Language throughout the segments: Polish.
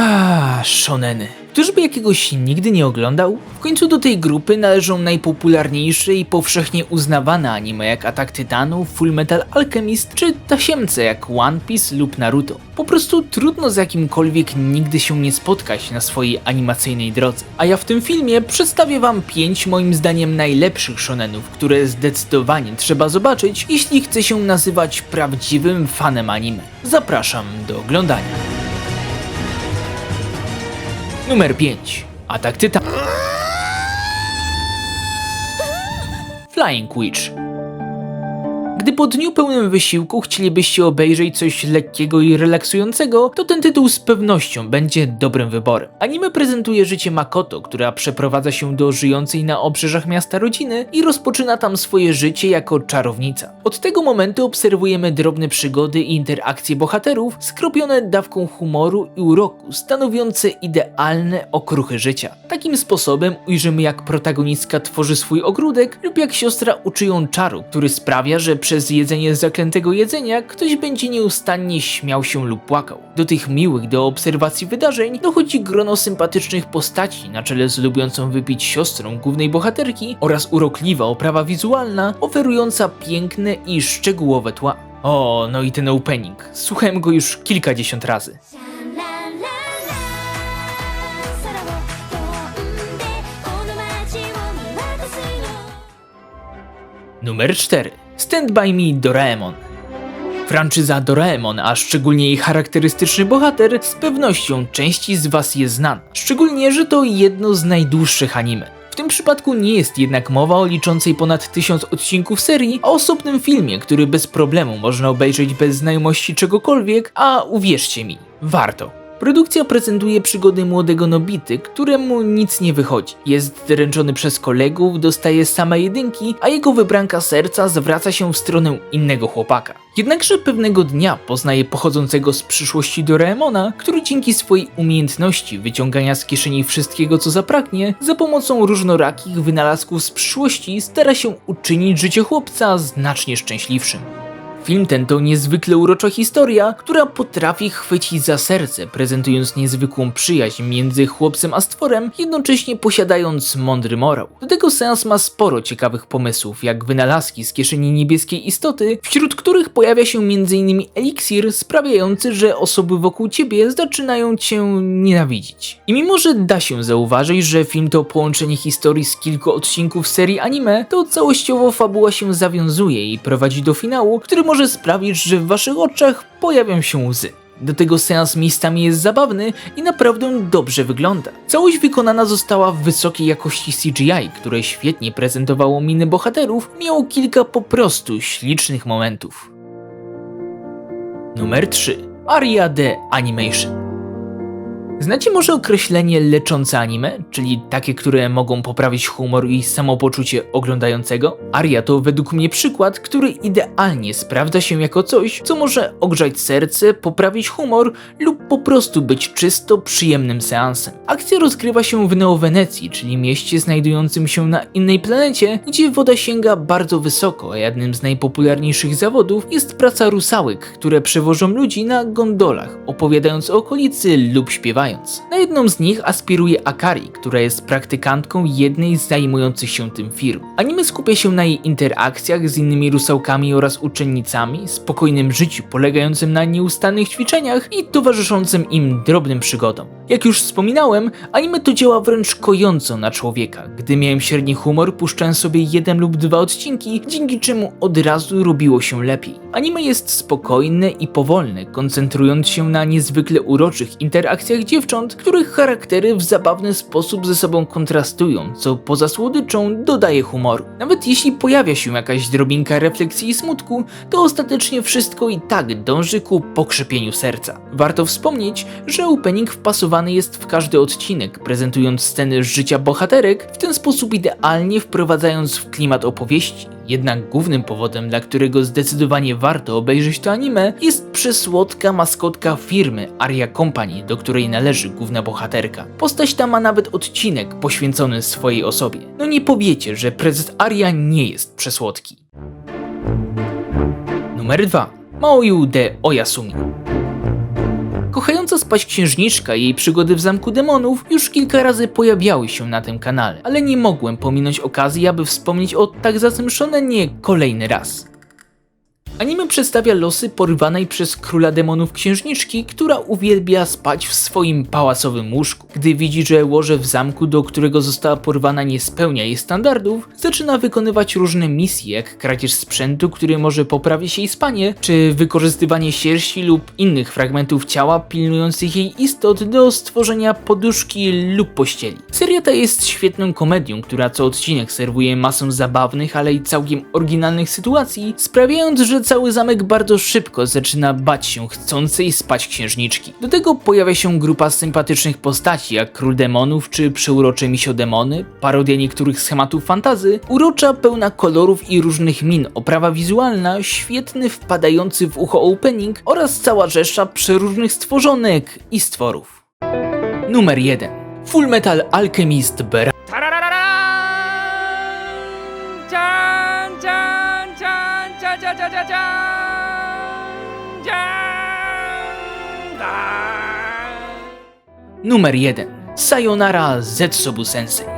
Ah, shoneny. Któż by jakiegoś nigdy nie oglądał? W końcu do tej grupy należą najpopularniejsze i powszechnie uznawane anime jak Atak Tytanów, Full Metal Alchemist czy tasiemce jak One Piece lub Naruto. Po prostu trudno z jakimkolwiek nigdy się nie spotkać na swojej animacyjnej drodze. A ja w tym filmie przedstawię wam 5 moim zdaniem najlepszych shonenów, które zdecydowanie trzeba zobaczyć, jeśli chce się nazywać prawdziwym fanem anime. Zapraszam do oglądania. Numer 5. Atak Tytan. Flying Witch. Gdy po dniu pełnym wysiłku chcielibyście obejrzeć coś lekkiego i relaksującego, to ten tytuł z pewnością będzie dobrym wyborem. Anime prezentuje życie Makoto, która przeprowadza się do żyjącej na obrzeżach miasta rodziny i rozpoczyna tam swoje życie jako czarownica. Od tego momentu obserwujemy drobne przygody i interakcje bohaterów, skropione dawką humoru i uroku, stanowiące idealne okruchy życia. Takim sposobem ujrzymy jak protagonistka tworzy swój ogródek lub jak siostra uczy ją czaru, który sprawia, że przez jedzenie zaklętego jedzenia ktoś będzie nieustannie śmiał się lub płakał. Do tych miłych do obserwacji wydarzeń dochodzi grono sympatycznych postaci na czele z lubiącą wypić siostrą głównej bohaterki oraz urokliwa oprawa wizualna oferująca piękne i szczegółowe tła. O, no i ten opening. Słuchałem go już kilkadziesiąt razy. Numer 4. Stand By Me Doraemon. Franczyza Doraemon, a szczególnie jej charakterystyczny bohater, z pewnością części z Was jest znana. Szczególnie, że to jedno z najdłuższych anime. W tym przypadku nie jest jednak mowa o liczącej ponad tysiąc odcinków serii, a osobnym filmie, który bez problemu można obejrzeć bez znajomości czegokolwiek, a uwierzcie mi, warto. Produkcja prezentuje przygody młodego Nobity, któremu nic nie wychodzi. Jest dręczony przez kolegów, dostaje same jedynki, a jego wybranka serca zwraca się w stronę innego chłopaka. Jednakże pewnego dnia poznaje pochodzącego z przyszłości Doraemona, który dzięki swojej umiejętności wyciągania z kieszeni wszystkiego co zapragnie, za pomocą różnorakich wynalazków z przyszłości stara się uczynić życie chłopca znacznie szczęśliwszym. Film ten to niezwykle urocza historia, która potrafi chwycić za serce, prezentując niezwykłą przyjaźń między chłopcem a stworem, jednocześnie posiadając mądry morał. Do tego seans ma sporo ciekawych pomysłów, jak wynalazki z kieszeni niebieskiej istoty, wśród których pojawia się m.in. eliksir sprawiający, że osoby wokół ciebie zaczynają cię nienawidzić. I mimo, że da się zauważyć, że film to połączenie historii z kilku odcinków serii anime, to całościowo fabuła się zawiązuje i prowadzi do finału, który może sprawić, że w waszych oczach pojawią się łzy. Do tego seans miejscami jest zabawny i naprawdę dobrze wygląda. Całość wykonana została w wysokiej jakości CGI, które świetnie prezentowało miny bohaterów, miało kilka po prostu ślicznych momentów. Numer 3. Aria The Animation. Znacie może określenie leczące anime, czyli takie, które mogą poprawić humor i samopoczucie oglądającego? Aria to według mnie przykład, który idealnie sprawdza się jako coś, co może ogrzać serce, poprawić humor lub po prostu być czysto przyjemnym seansem. Akcja rozgrywa się w Neo-Wenecji, czyli mieście znajdującym się na innej planecie, gdzie woda sięga bardzo wysoko, a jednym z najpopularniejszych zawodów jest praca rusałek, które przewożą ludzi na gondolach, opowiadając o okolicy lub śpiewając. Na jedną z nich aspiruje Akari, która jest praktykantką jednej z zajmujących się tym firm. Anime skupia się na jej interakcjach z innymi rusałkami oraz uczennicami, spokojnym życiu polegającym na nieustannych ćwiczeniach i towarzyszącym im drobnym przygodom. Jak już wspominałem, anime to działa wręcz kojąco na człowieka. Gdy miałem średni humor, puszczałem sobie jeden lub dwa odcinki, dzięki czemu od razu robiło się lepiej. Anime jest spokojne i powolne, koncentrując się na niezwykle uroczych interakcjach dziewcząt, których charaktery w zabawny sposób ze sobą kontrastują, co poza słodyczą dodaje humoru. Nawet jeśli pojawia się jakaś drobinka refleksji i smutku, to ostatecznie wszystko i tak dąży ku pokrzepieniu serca. Warto wspomnieć, że opening wpasowany jest w każdy odcinek, prezentując sceny z życia bohaterek, w ten sposób idealnie wprowadzając w klimat opowieści. Jednak głównym powodem, dla którego zdecydowanie warto obejrzeć to anime, jest przesłodka maskotka firmy Aria Company, do której należy główna bohaterka. Postać ta ma nawet odcinek poświęcony swojej osobie. No nie powiecie, że prezes Aria nie jest przesłodki. Numer 2. Maoyu de Oyasumi. Kochająca spać księżniczka i jej przygody w Zamku Demonów już kilka razy pojawiały się na tym kanale, ale nie mogłem pominąć okazji, aby wspomnieć o tak zacnym shonenie kolejny raz. Anime przedstawia losy porywanej przez króla demonów księżniczki, która uwielbia spać w swoim pałacowym łóżku. Gdy widzi, że łoże w zamku, do którego została porwana nie spełnia jej standardów, zaczyna wykonywać różne misje, jak kradzież sprzętu, który może poprawić jej spanie, czy wykorzystywanie sierści lub innych fragmentów ciała pilnujących jej istot do stworzenia poduszki lub pościeli. Seria ta jest świetną komedią, która co odcinek serwuje masę zabawnych, ale i całkiem oryginalnych sytuacji, sprawiając, że cały zamek bardzo szybko zaczyna bać się chcącej spać księżniczki. Do tego pojawia się grupa sympatycznych postaci, jak Król Demonów czy przeurocze Misiodemony, parodia niektórych schematów fantazy, urocza, pełna kolorów i różnych min oprawa wizualna, świetny wpadający w ucho opening oraz cała rzesza przeróżnych stworzonek i stworów. Numer 1. Full Metal Alchemist Bra Numer 1. Sayonara Zetsubu Sensei.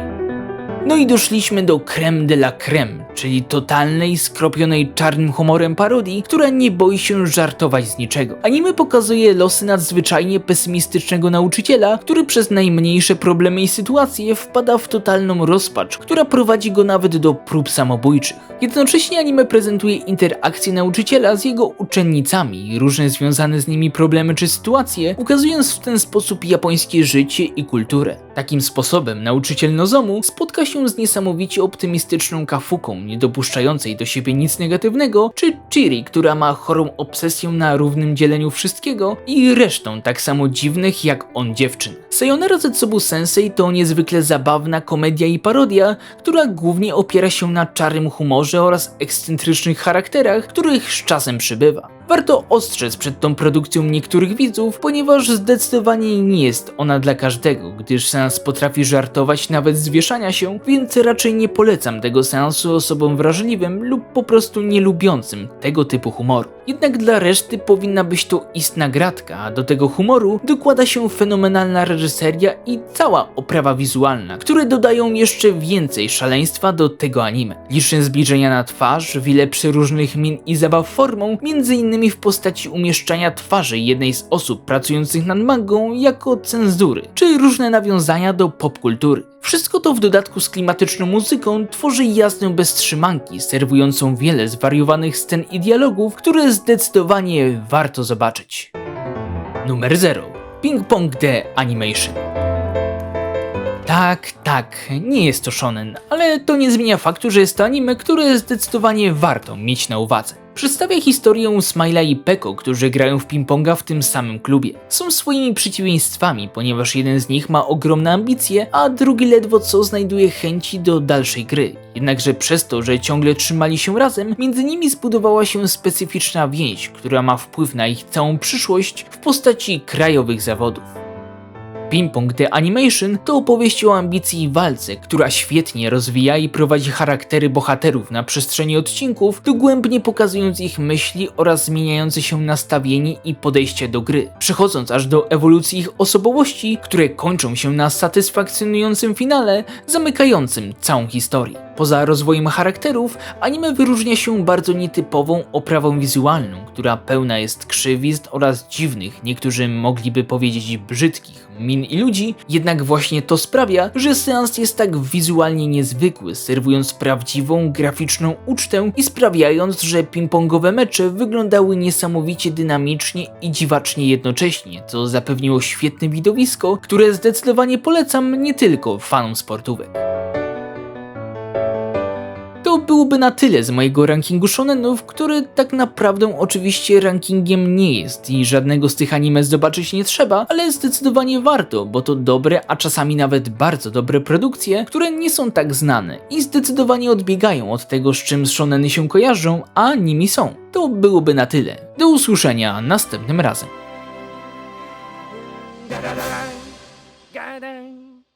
No i doszliśmy do creme de la creme, czyli totalnej, skropionej czarnym humorem parodii, która nie boi się żartować z niczego. Anime pokazuje losy nadzwyczajnie pesymistycznego nauczyciela, który przez najmniejsze problemy i sytuacje wpada w totalną rozpacz, która prowadzi go nawet do prób samobójczych. Jednocześnie anime prezentuje interakcje nauczyciela z jego uczennicami różne związane z nimi problemy czy sytuacje, ukazując w ten sposób japońskie życie i kulturę. Takim sposobem nauczyciel Nozomu spotka się z niesamowicie optymistyczną Kafuką, nie dopuszczającej do siebie nic negatywnego, czy Chiri, która ma chorą obsesję na równym dzieleniu wszystkiego i resztą tak samo dziwnych jak on dziewczyn. Sayonara Zetsubu Sensei to niezwykle zabawna komedia i parodia, która głównie opiera się na czarnym humorze oraz ekscentrycznych charakterach, których z czasem przybywa. Warto ostrzec przed tą produkcją niektórych widzów, ponieważ zdecydowanie nie jest ona dla każdego, gdyż seans potrafi żartować nawet z wieszania się, więc raczej nie polecam tego seansu osobom wrażliwym lub po prostu nie lubiącym tego typu humoru. Jednak dla reszty powinna być to istna gratka, a do tego humoru dokłada się fenomenalna reżyseria i cała oprawa wizualna, które dodają jeszcze więcej szaleństwa do tego anime. Liczne zbliżenia na twarz, wiele przeróżnych min i zabaw formą, innymi w postaci umieszczania twarzy jednej z osób pracujących nad mangą jako cenzury, czy różne nawiązania do popkultury. Wszystko to w dodatku z klimatyczną muzyką tworzy jasną bez trzymanki, serwującą wiele zwariowanych scen i dialogów, które zdecydowanie warto zobaczyć. Numer 0. Ping Pong The Animation. Tak, tak, nie jest to shonen, ale to nie zmienia faktu, że jest to anime, które zdecydowanie warto mieć na uwadze. Przedstawia historię Smila i Peko, którzy grają w ping-ponga w tym samym klubie. Są swoimi przeciwieństwami, ponieważ jeden z nich ma ogromne ambicje, a drugi ledwo co znajduje chęci do dalszej gry. Jednakże przez to, że ciągle trzymali się razem, między nimi zbudowała się specyficzna więź, która ma wpływ na ich całą przyszłość w postaci krajowych zawodów. Ping-Pong The Animation to opowieść o ambicji i walce, która świetnie rozwija i prowadzi charaktery bohaterów na przestrzeni odcinków, dogłębnie pokazując ich myśli oraz zmieniające się nastawienie i podejście do gry, przechodząc aż do ewolucji ich osobowości, które kończą się na satysfakcjonującym finale, zamykającym całą historię. Poza rozwojem charakterów, anime wyróżnia się bardzo nietypową oprawą wizualną, która pełna jest krzywizn oraz dziwnych, niektórzy mogliby powiedzieć brzydkich, min i ludzi, jednak właśnie to sprawia, że seans jest tak wizualnie niezwykły, serwując prawdziwą, graficzną ucztę i sprawiając, że ping-pongowe mecze wyglądały niesamowicie dynamicznie i dziwacznie jednocześnie, co zapewniło świetne widowisko, które zdecydowanie polecam nie tylko fanom sportówek byłoby na tyle z mojego rankingu shonenów, który tak naprawdę oczywiście rankingiem nie jest i żadnego z tych anime zobaczyć nie trzeba, ale zdecydowanie warto, bo to dobre, a czasami nawet bardzo dobre produkcje, które nie są tak znane i zdecydowanie odbiegają od tego, z czym shoneny się kojarzą, a nimi są. To byłoby na tyle. Do usłyszenia następnym razem.